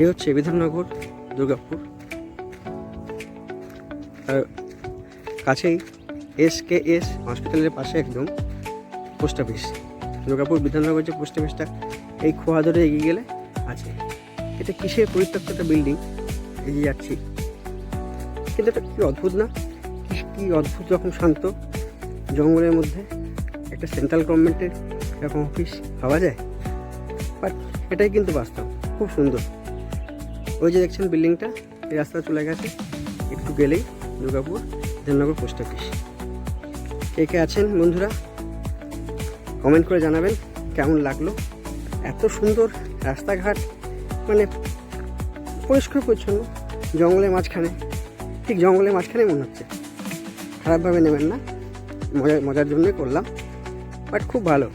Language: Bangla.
এই হচ্ছে বিধাননগর, দুর্গাপুর। আর কাছেই এস কে এস হসপিটালের পাশে একদম পোস্ট অফিস। দুর্গাপুর বিধাননগর যে পোস্ট অফিসটা, এই খোয়া ধরে এগিয়ে গেলে আছে। এটা কিসের পরিত্যক্ত একটা বিল্ডিং? এগিয়ে যাচ্ছি। কিন্তু এটা কি অদ্ভুত না? কি- অদ্ভুত রকম শান্ত জঙ্গলের মধ্যে একটা সেন্ট্রাল গভর্নমেন্টের এরকম অফিস পাওয়া যায়? বাট এটাই কিন্তু বাস্তব। খুব সুন্দর। ওই যে দেখছেন বিল্ডিংটা, এই রাস্তা চলে গেছে, একটু গেলেই দুর্গাপুর বিধাননগর পোস্ট অফিস কে কে আছেন বন্ধুরা? কমেন্ট করে জানাবেন কেমন লাগল? এত সুন্দর রাস্তাঘাট মানে পরিষ্কার পরিচ্ছন্ন, জঙ্গলের মাঝখানে, ঠিক জঙ্গলের মাঝখানে মনে হচ্ছে। খারাপভাবে নেবেন না, মজা, মজার জন্যই করলাম বাট খুব ভালো।